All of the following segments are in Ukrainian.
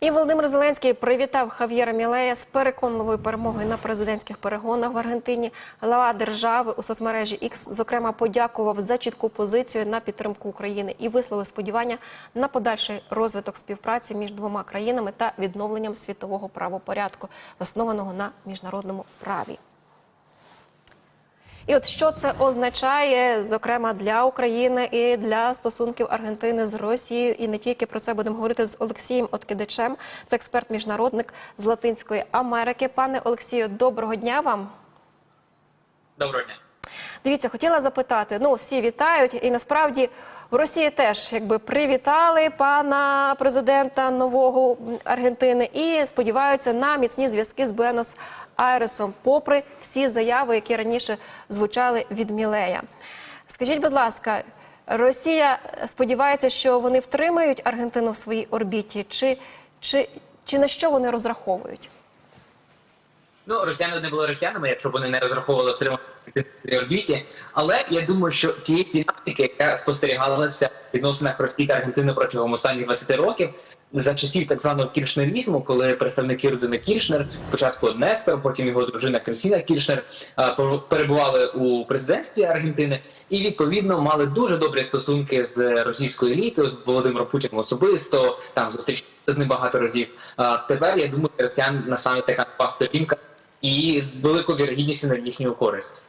І Володимир Зеленський привітав Хав'єра Мілея з переконливою перемогою на президентських перегонах в Аргентині. Глава держави у соцмережі X, зокрема, подякував за чітку позицію на підтримку України і висловив сподівання на подальший розвиток співпраці між двома країнами та відновленням світового правопорядку, заснованого на міжнародному праві. І от що це означає, зокрема для України і для стосунків Аргентини з Росією, і не тільки про це будемо говорити з Олексієм Откидичем. Це експерт міжнародник з Латинської Америки. Пане Олексію, доброго дня вам. Доброго дня. Дивіться, хотіла запитати. Ну, всі вітають, і насправді в Росії теж якби привітали пана президента нового Аргентини і сподіваються на міцні зв'язки з Буенос Айресом, попри всі заяви, які раніше звучали від Мілея. Скажіть, будь ласка, Росія сподівається, що вони втримають Аргентину в своїй орбіті, чи, чи, чи на що вони розраховують? Ну, росіяни не були росіянами, якщо б вони не розраховували отримати в орбіті. Але я думаю, що тієї динаміки, яка спостерігалася в відносинах Росії та Аргентини протягом останніх 20 років, за часів так званого кіршнерізму, коли представники родини Кіршнер, спочатку Нестор, потім його дружина Крисіна Кіршнер, перебували у президентстві Аргентини і відповідно мали дуже добрі стосунки з російською елітою, з Володимиром Путіним особисто, там зустрічалися небагато разів. Тепер я думаю, росіян настане така сторінка і з великою вірогідністю на їхню користь.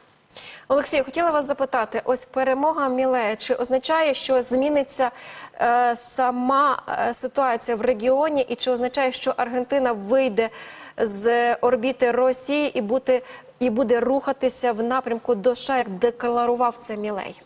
Олексій, хотіла вас запитати: ось перемога Мілея, чи означає, що зміниться е, сама е, ситуація в регіоні, і чи означає, що Аргентина вийде з орбіти Росії і буде, і буде рухатися в напрямку до США, як декларував це Мілей?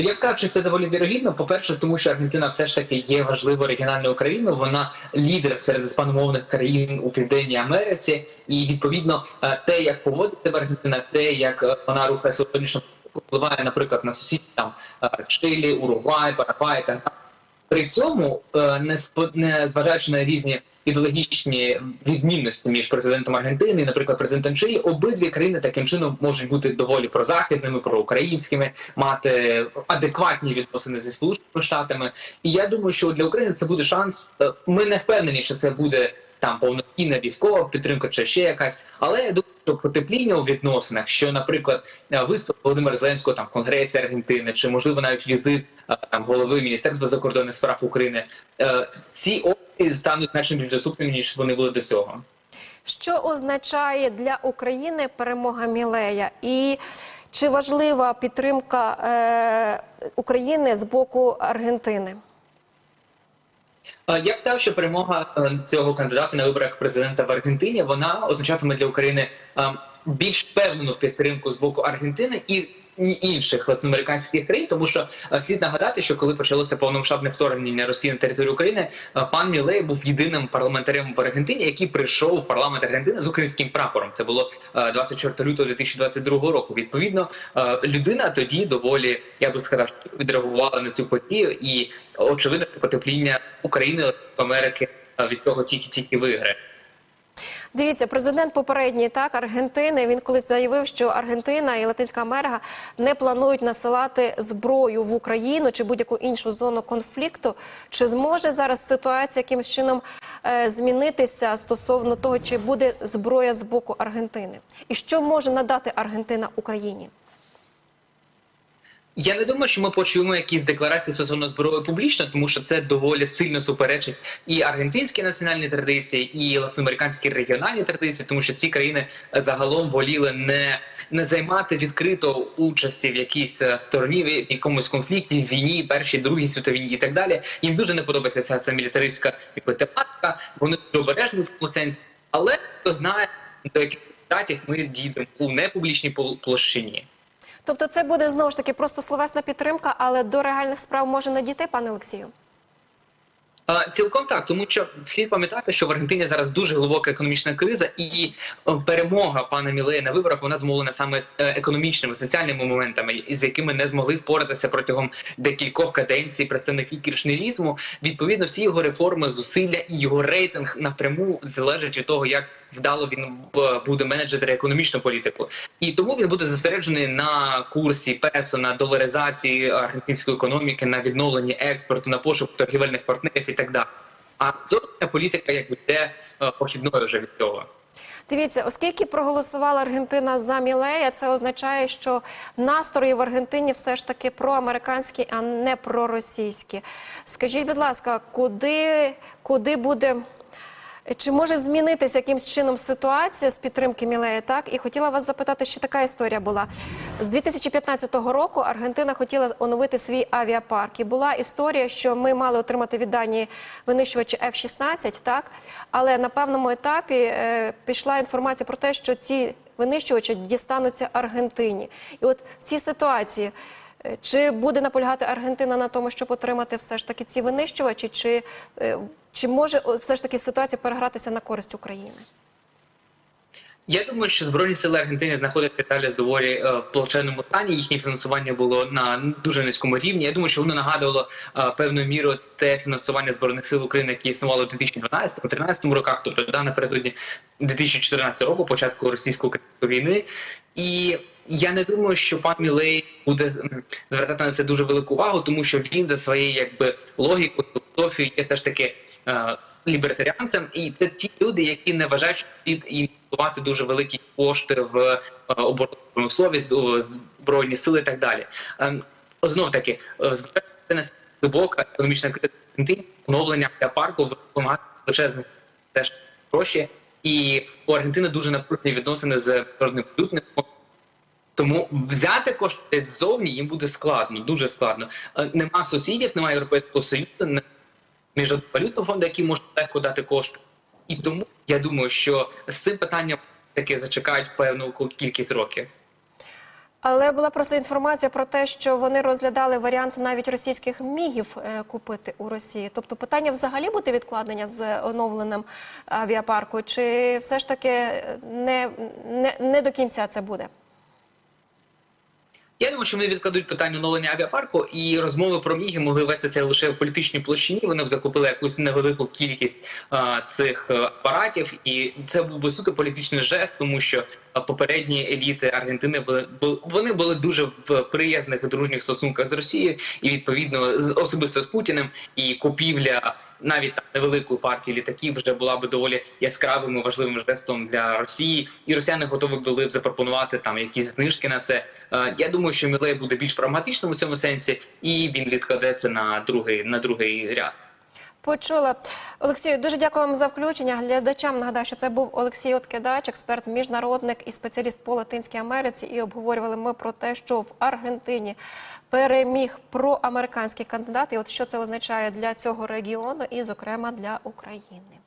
Я б сказав, що це доволі вірогідно. По-перше, тому що Аргентина все ж таки є важливою регіональною країною. Вона лідер серед іспаномовних країн у Південній Америці, і відповідно е, те, як поводиться Аргентина, те, як е, вона рухає сьогоднішньо, впливає, наприклад, на сусідів там е, Чилі, Уругвай, Парагвай та при цьому, е, не зважаючи на різні ідеологічні відмінності між президентом Аргентини, і, наприклад, президентом Чилі, обидві країни таким чином можуть бути доволі прозахідними, проукраїнськими, мати адекватні відносини зі сполученими штатами. І я думаю, що для України це буде шанс. Е, Ми не впевнені, що це буде там повноцінна військова підтримка чи ще якась, але я думаю, потепління у відносинах, що, наприклад, е, виступ Володимира Зеленського там в Конгресі Аргентини, чи можливо навіть візит е, там голови Міністерства закордонних справ України, е, ці опції стануть значно більш доступними ніж вони були до цього. Що означає для України перемога Мілея? І чи важлива підтримка е, України з боку Аргентини? Е, Я б сказав, що перемога е, цього кандидата на виборах президента в Аргентині вона означатиме для України е, більш певну підтримку з боку Аргентини і інших латиноамериканських країн, тому що е, слід нагадати, що коли почалося повномасштабне вторгнення Росії на територію України, е, пан Мілей був єдиним парламентарем в Аргентині, який прийшов в парламент Аргентини з українським прапором. Це було е, 24 лютого 2022 року. Відповідно, е, людина тоді доволі, я би сказав, відреагувала на цю подію, і очевидно, потепління України Америки е, від того тільки тільки виграє. Дивіться, президент попередній так Аргентини. Він колись заявив, що Аргентина і Латинська Америка не планують насилати зброю в Україну чи будь-яку іншу зону конфлікту. Чи зможе зараз ситуація якимось чином е, змінитися стосовно того, чи буде зброя з боку Аргентини? І що може надати Аргентина Україні? Я не думаю, що ми почуємо якісь декларації стосовно зброї публічно, тому що це доволі сильно суперечить і аргентинські національні традиції, і латиноамериканські регіональні традиції, тому що ці країни загалом воліли не, не займати відкрито участі в якійсь е, стороні, в якомусь конфлікті, в війні, першій, другій світовій і так далі. Їм дуже не подобається вся ця мілітаристська якби, тематика. Вони дуже обережні в цьому сенсі, але хто знає до яких результатів ми дійдемо у непублічній площині. Тобто, це буде знову ж таки просто словесна підтримка, але до реальних справ може не дійти, пане Олексію. Цілком так, тому що слід пам'ятати, що в Аргентині зараз дуже глибока економічна криза, і е, перемога пана Мілея на виборах вона змовлена саме з е, економічними соціальними моментами, із якими не змогли впоратися протягом декількох каденцій представники кіршнерізму. Відповідно, всі його реформи, зусилля і його рейтинг напряму залежать від того, як вдало він буде менеджерити економічну політику, і тому він буде зосереджений на курсі песо, на доларизації аргентинської економіки, на відновленні експорту, на пошук торгівельних партнерів і так далі. А зовнішня політика якби йде е, похідною вже від цього. Дивіться, оскільки проголосувала Аргентина за Мілея, це означає, що настрої в Аргентині все ж таки проамериканські, а не проросійські. Скажіть, будь ласка, куди, куди буде. Чи може змінитися якимсь чином ситуація з підтримки Мілея? Так і хотіла вас запитати, ще така історія була з 2015 року. Аргентина хотіла оновити свій авіапарк. І була історія, що ми мали отримати від Данії винищувачі F-16, так але на певному етапі е, пішла інформація про те, що ці винищувачі дістануться Аргентині. І от в цій ситуації. Е, Чи буде наполягати Аргентина на тому, щоб отримати все ж таки ці винищувачі, чи, е, чи може все ж таки ситуація перегратися на користь України? Я думаю, що збройні сили Аргентини знаходяться далі з доволі е, плачевному стані. Їхнє фінансування було на дуже низькому рівні. Я думаю, що воно нагадувало е, певною мірою те фінансування збройних сил України, яке існувало у 2012-2013 роках, тобто да, напередодні 2014 року, початку російсько-української війни. І я не думаю, що пан Мілей буде звертати на це дуже велику увагу, тому що він за своєю якби логікою, філософією є все ж таки е, лібертаріанцем, і це ті люди, які не вважають, що слід інвестувати дуже великі кошти в е, оборонну промисловість, збройні сили і так далі. Ем, Знов таки, е, звертається на глибока економічна криза оновлення парку вимагає величезних теж гроші, і у Аргентини дуже напружені відносини з міжнародним валютним фондом. Тому взяти кошти ззовні їм буде складно, дуже складно. Е, Нема сусідів, немає Європейського Союзу, немає міжнародного валютного фонду, який може легко дати кошти. І тому я думаю, що з цим питанням таки зачекають певну кількість років. Але була просто інформація про те, що вони розглядали варіант навіть російських мігів е, купити у Росії. Тобто питання взагалі буде відкладення з оновленим авіапарку, чи все ж таки е, не, не, не до кінця це буде? Я думаю, що вони відкладуть питання оновлення авіапарку, і розмови про міги могли вестися лише в політичній площині. Вони б закупили якусь невелику кількість а, цих е, апаратів, і це був би суто політичний жест, тому що попередні еліти Аргентини були вони були дуже в приязних дружніх стосунках з Росією, і відповідно з особисто з Путіним. І купівля навіть там невеликої партії літаків вже була би доволі яскравим і важливим жестом для Росії, і росіяни готові були б запропонувати там якісь знижки на це. Е, Я думаю, що Мілей буде більш прагматичним у цьому сенсі, і він відкладеться на другий на другий ряд. Почула. Олексію, дуже дякую вам за включення. Глядачам нагадаю, що це був Олексій Откидач, експерт, міжнародник і спеціаліст по Латинській Америці. І обговорювали ми про те, що в Аргентині переміг проамериканський кандидат. І от що це означає для цього регіону, і, зокрема, для України.